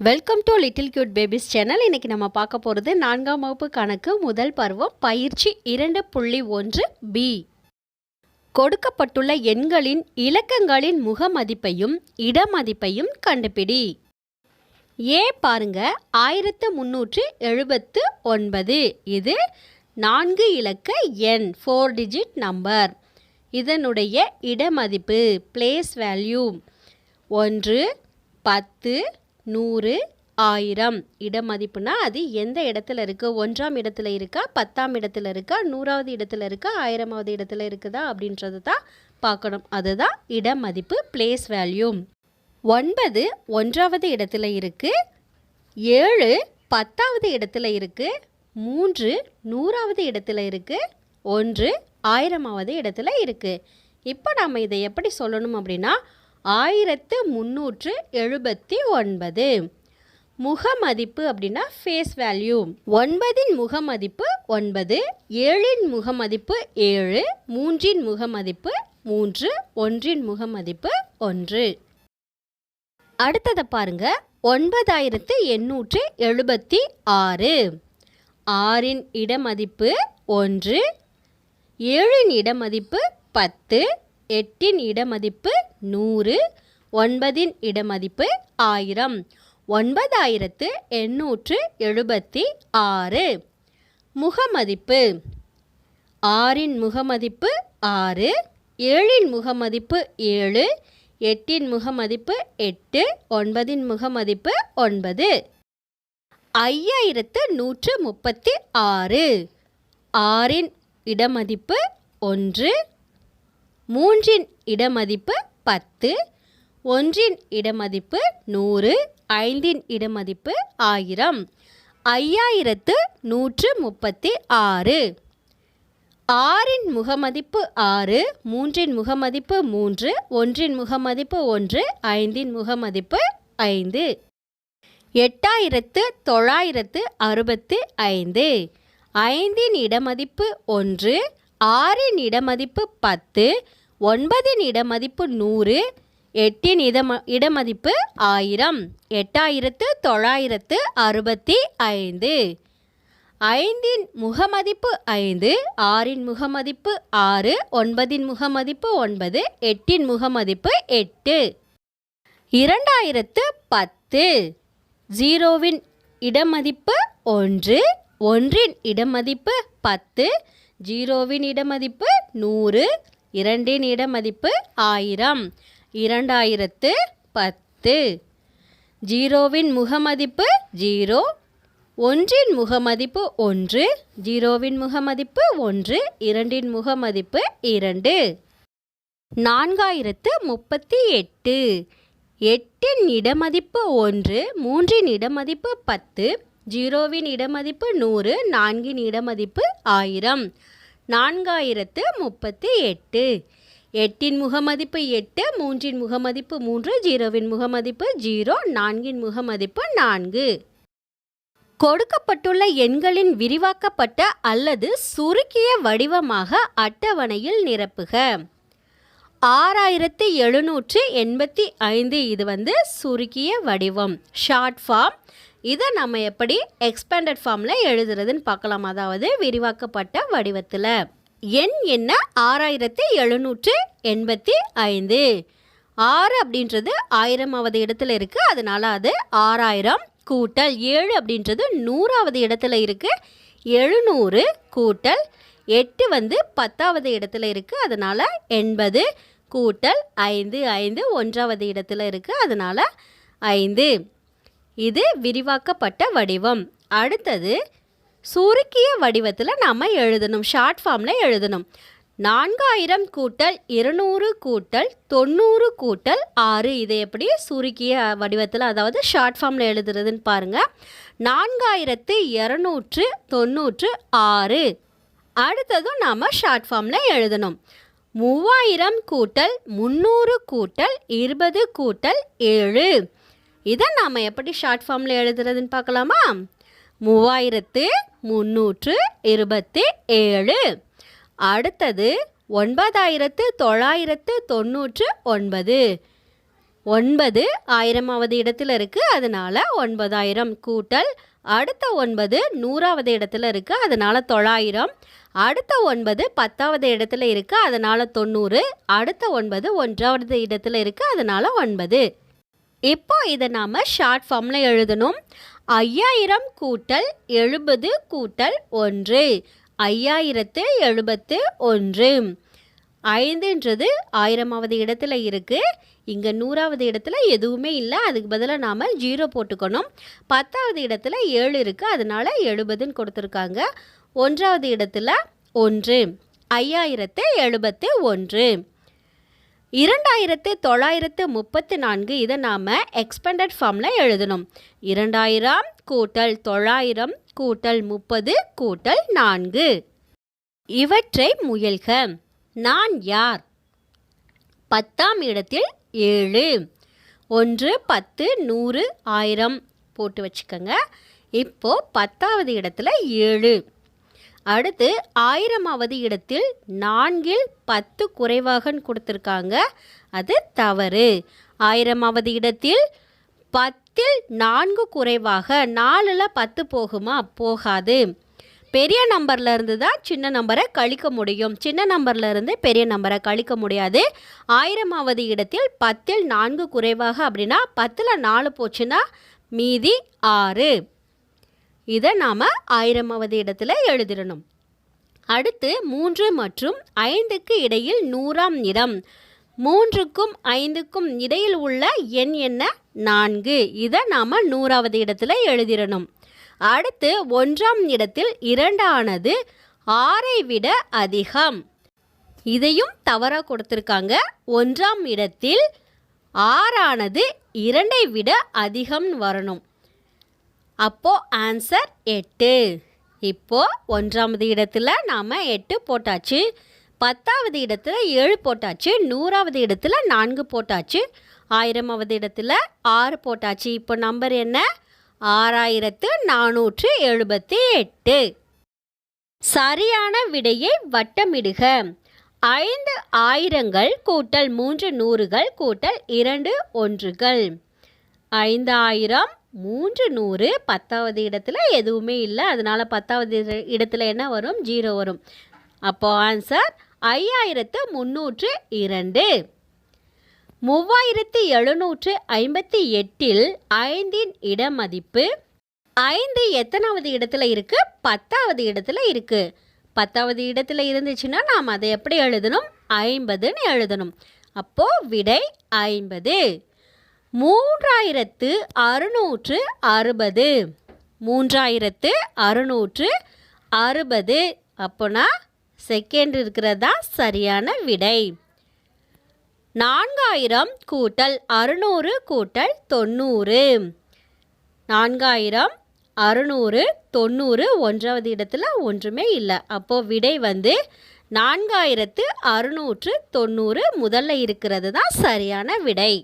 Welcome to little cute babies channel இன்றைக்கி நம்ம பார்க்க போகிறது நான்காம் வகுப்பு கணக்கு. முதல் பருவம் பயிற்சி இரண்டு புள்ளி ஒன்று பி கொடுக்கப்பட்டுள்ள எண்களின் இலக்கங்களின் முக மதிப்பையும் இடமதிப்பையும் கண்டுபிடி. ஏ பாருங்க ஆயிரத்து முந்நூற்று எழுபத்து ஒன்பது. இது நான்கு இலக்க எண் ஃபோர் டிஜிட் நம்பர் இதனுடைய இடமதிப்பு பிளேஸ் வேல்யூ ஒன்று பத்து நூறு ஆயிரம். இடமதிப்புனா அது எந்த இடத்துல இருக்குது ஒன்றாம் இடத்துல இருக்கா? பத்தாம் இடத்துல இருக்கா? நூறாவது இடத்துல இருக்கா? ஆயிரமாவது இடத்துல இருக்குதா? அப்படின்றது தான் பார்க்கணும். அதுதான் இடமதிப்பு பிளேஸ் வேல்யூ ஒன்பது ஒன்றாவது இடத்துல இருக்குது ஏழு பத்தாவது இடத்துல இருக்குது மூன்று நூறாவது இடத்துல இருக்குது ஒன்று ஆயிரமாவது இடத்துல இருக்குது இப்போ நாம் இதை எப்படி சொல்லணும் அப்படின்னா ஆயிரத்து முந்நூற்று எழுபத்தி ஒன்பது. முகமதிப்பு அப்படின்னா ஃபேஸ் வேல்யூ ஒன்பதின் முகமதிப்பு ஒன்பது ஏழின் முகமதிப்பு ஏழு மூன்றின் முகமதிப்பு மூன்று ஒன்றின் முகமதிப்பு ஒன்று. அடுத்ததை பாருங்க. ஒன்பதாயிரத்து எண்ணூற்று எழுபத்தி ஆறு. ஆறின் இடமதிப்பு ஒன்று ஏழின் இடமதிப்பு பத்து எட்டின் இடமதிப்பு நூறு ஒன்பதின் இடமதிப்பு ஆயிரம். ஒன்பதாயிரத்து எண்ணூற்று எழுபத்தி ஆறு. முகமதிப்பு. ஆறின் முகமதிப்பு ஆறு ஏழின் முகமதிப்பு ஏழு எட்டின் முகமதிப்பு எட்டு ஒன்பதின் முகமதிப்பு ஒன்பது. ஐயாயிரத்து நூற்று முப்பத்தி ஆறு. ஆறின் இடமதிப்பு ஒன்று மூன்றின் இடமதிப்பு பத்து ஒன்றின் இடமதிப்பு நூறு ஐந்தின் இடமதிப்பு ஆயிரம். ஐயாயிரத்து நூற்று முப்பத்தி ஆறு. ஆறின் முகமதிப்பு ஆறு மூன்றின் முகமதிப்பு மூன்று ஒன்றின் முகமதிப்பு ஒன்று ஐந்தின் முகமதிப்பு ஐந்து. எட்டாயிரத்து தொள்ளாயிரத்து அறுபத்து ஐந்து. ஐந்தின் இடமதிப்பு ஒன்று ஆறின் இடமதிப்பு பத்து ஒன்பதின் இடமதிப்பு நூறு எட்டின் இடம இடமதிப்பு ஆயிரம் எட்டாயிரத்து தொள்ளாயிரத்து அறுபத்தி ஐந்து. ஐந்தின் முகமதிப்பு ஐந்து ஆறின் முகமதிப்பு ஆறு ஒன்பதின் முகமதிப்பு ஒன்பது எட்டின் முகமதிப்பு எட்டு. இரண்டாயிரத்து பத்து ஜீரோவின் இடமதிப்பு ஒன்று ஒன்றின் இடமதிப்பு பத்து ஜீரோவின் இடமதிப்பு நூறு இரண்டின் இடமதிப்பு ஆயிரம். இரண்டாயிரத்து பத்து. ஜீரோவின் முகமதிப்பு ஜீரோ ஒன்றின் முகமதிப்பு ஒன்று ஜீரோவின் முகமதிப்பு ஒன்று இரண்டின் முகமதிப்பு இரண்டு. நான்காயிரத்து முப்பத்தி எட்டு. எட்டின் இடமதிப்பு ஒன்று மூன்றின் இடமதிப்பு பத்து. ஜீரோவின் இடமதிப்பு நூறு நான்கின் இடமதிப்பு ஆயிரம். நான்காயிரத்து முப்பத்தி எட்டு. எட்டின் முகமதிப்பு எட்டு மூன்றின் முகமதிப்பு மூன்று ஜீரோவின் முகமதிப்பு ஜீரோ நான்கின் முகமதிப்பு நான்கு. கொடுக்கப்பட்டுள்ள எண்களின் விரிவாக்கப்பட்ட அல்லது சுருக்கிய வடிவமாக அட்டவணையில் நிரப்புக. ஆறாயிரத்து எழுநூற்று எண்பத்தி ஐந்து. இது வந்து சுருக்கிய வடிவம். ஷார்ட் ஃபார்ம் இதை நம்ம எப்படி எக்ஸ்பேண்டட் ஃபார்மில் எழுதுறதுன்னு பார்க்கலாம். அதாவது விரிவாக்கப்பட்ட வடிவத்தில். எண் என்ன? ஆறாயிரத்து எழுநூற்று எண்பத்தி ஐந்து. ஆறு அப்படின்றது ஆயிரமாவது இடத்துல இருக்குது அதனால் அது ஆறாயிரம் கூட்டல் ஏழு அப்படின்றது நூறாவது இடத்துல இருக்குது எழுநூறு கூட்டல் எட்டு வந்து பத்தாவது இடத்துல இருக்குது அதனால் எண்பது கூட்டல் ஐந்து ஐந்து ஒன்றாவது இடத்துல இருக்குது அதனால் ஐந்து. இது விரிவாக்கப்பட்ட வடிவம். அடுத்தது சுருக்கிய வடிவத்தில் நாம் எழுதணும். ஷார்ட் ஃபார்மில் எழுதணும். நான்காயிரம் கூட்டல் இருநூறு கூட்டல் தொண்ணூறு கூட்டல் ஆறு. இதை எப்படி சுருக்கிய வடிவத்தில் அதாவது ஷார்ட் ஃபார்மில் எழுதுறதுன்னு பாருங்கள் நான்காயிரத்து இரநூற்று தொண்ணூற்று ஆறு. அடுத்ததும் நாம் ஷார்ட் ஃபார்மில் எழுதணும். மூவாயிரம் கூட்டல் முந்நூறு கூட்டல் இருபது கூட்டல் ஏழு. இதை நாம் எப்படி ஷார்ட் ஃபார்மில் எழுதுறதுன்னு பார்க்கலாமா? மூவாயிரத்து முந்நூற்று இருபத்தி ஏழு. அடுத்தது ஒன்பதாயிரத்து தொள்ளாயிரத்து தொண்ணூற்று ஒன்பது. ஒன்பது ஆயிரமாவது இடத்துல இருக்குது அதனால் ஒன்பதாயிரம் கூட்டல் அடுத்த ஒன்பது நூறாவது இடத்துல இருக்குது அதனால் தொள்ளாயிரம். அடுத்த ஒன்பது பத்தாவது இடத்துல இருக்குது அதனால் தொண்ணூறு. அடுத்த ஒன்பது ஒன்றாவது இடத்துல இருக்குது அதனால் ஒன்பது. இப்போ இதை நாம் ஷார்ட் ஃபார்மில் எழுதணும். ஐயாயிரம் கூட்டல் எழுபது கூட்டல் ஒன்று. ஐயாயிரத்து எழுபத்து ஒன்று. ஐந்துன்றது ஆயிரமாவது இடத்துல இருக்குது இங்கே நூறாவது இடத்துல எதுவுமே இல்லை. அதுக்கு பதிலாக நாம் ஜீரோ போட்டுக்கணும். பத்தாவது இடத்துல ஏழு இருக்குது அதனால் எழுபதுன்னு கொடுத்துருக்காங்க. ஒன்றாவது இடத்துல ஒன்று. ஐயாயிரத்து எழுபத்து ஒன்று. இரண்டாயிரத்து தொள்ளாயிரத்து முப்பத்து நான்கு. இதை நாம் எக்ஸ்பெண்டட் ஃபார்மில் எழுதணும். இரண்டாயிரம் கூட்டல் தொள்ளாயிரம் கூட்டல் முப்பது கூட்டல் நான்கு. இவற்றை முயல்க. நான் யார்? பத்தாம் இடத்தில் ஏழு. ஒன்று பத்து நூறு ஆயிரம். போட்டு வச்சுக்கோங்க. இப்போ பத்தாவது இடத்துல ஏழு. அடுத்து ஆயிரமாவது இடத்தில் நான்கில் பத்து குறைவாகன்னு கொடுத்துருக்காங்க. அது தவறு. ஆயிரமாவது இடத்தில் பத்தில் நான்கு குறைவாக நாலில் பத்து போகுமா? போகாது. பெரிய நம்பரில் இருந்து தான் சின்ன நம்பரை கழிக்க முடியும்? சின்ன நம்பரில் இருந்து பெரிய நம்பரை கழிக்க முடியாது. ஆயிரமாவது இடத்தில் பத்தில் நான்கு குறைவாக அப்படின்னா பத்தில் நாலு போச்சுன்னா மீதி ஆறு. இதை நாம் ஆயிரமாவது இடத்துல எழுதிடணும். அடுத்து மூன்று மற்றும் ஐந்துக்கு இடையில் நூறாம் இடம். மூன்றுக்கும் ஐந்துக்கும் இடையில் உள்ள எண் என்ன? நான்கு. இதை நாம் நூறாவது இடத்துல எழுதிடணும். அடுத்து ஒன்றாம் இடத்தில் இரண்டானது ஆறை விட அதிகம். இதையும் தவறாக கொடுத்துருக்காங்க. ஒன்றாம் இடத்தில் ஆறானது இரண்டை விட அதிகம்னு வரணும். அப்போது ஆன்சர் எட்டு. இப்போது ஒன்றாவது இடத்துல நாம் எட்டு போட்டாச்சு. பத்தாவது இடத்துல ஏழு போட்டாச்சு. நூறாவது இடத்துல நான்கு போட்டாச்சு. ஆயிரமாவது இடத்துல ஆறு போட்டாச்சு. இப்போ நம்பர் என்ன? ஆறாயிரத்து நானூற்று எழுபத்தி எட்டு சரியான விடையை வட்டமிடுக. ஐந்து ஆயிரங்கள் கூட்டல் மூன்று நூறுகள் கூட்டல் இரண்டு ஒன்றுகள். ஐந்தாயிரம் மூன்று நூறு பத்தாவது இடத்துல எதுவுமே இல்லை. அதனால் பத்தாவது இடத்துல என்ன வரும்? ஜீரோ வரும். அப்போது ஆன்சர் ஐயாயிரத்து முந்நூற்று இரண்டு. மூவாயிரத்து எழுநூற்று ஐம்பத்தி எட்டில் ஐந்தின் இடமதிப்பு ஐந்து எத்தனாவது இடத்துல இருக்கு? பத்தாவது இடத்துல இருக்கு. பத்தாவது இடத்துல இருந்துச்சுன்னா நாம் அதை எப்படி எழுதணும்? ஐம்பதுன்னு எழுதணும். அப்போ விடை ஐம்பது. மூன்றாயிரத்து அறுநூற்று அறுபது. மூன்றாயிரத்து அறுநூற்று அறுபது. அப்போனா செகண்ட் இருக்கிறது தான் சரியான விடை. நான்காயிரம் கூட்டல் அறுநூறு கூட்டல் தொண்ணூறு. நான்காயிரம் அறுநூறு தொண்ணூறு ஒன்றாவது இடத்துல ஒன்றுமே இல்லை. அப்போது விடை வந்து நான்காயிரத்து அறுநூற்று தொண்ணூறு முதல்ல இருக்கிறது தான் சரியான விடை.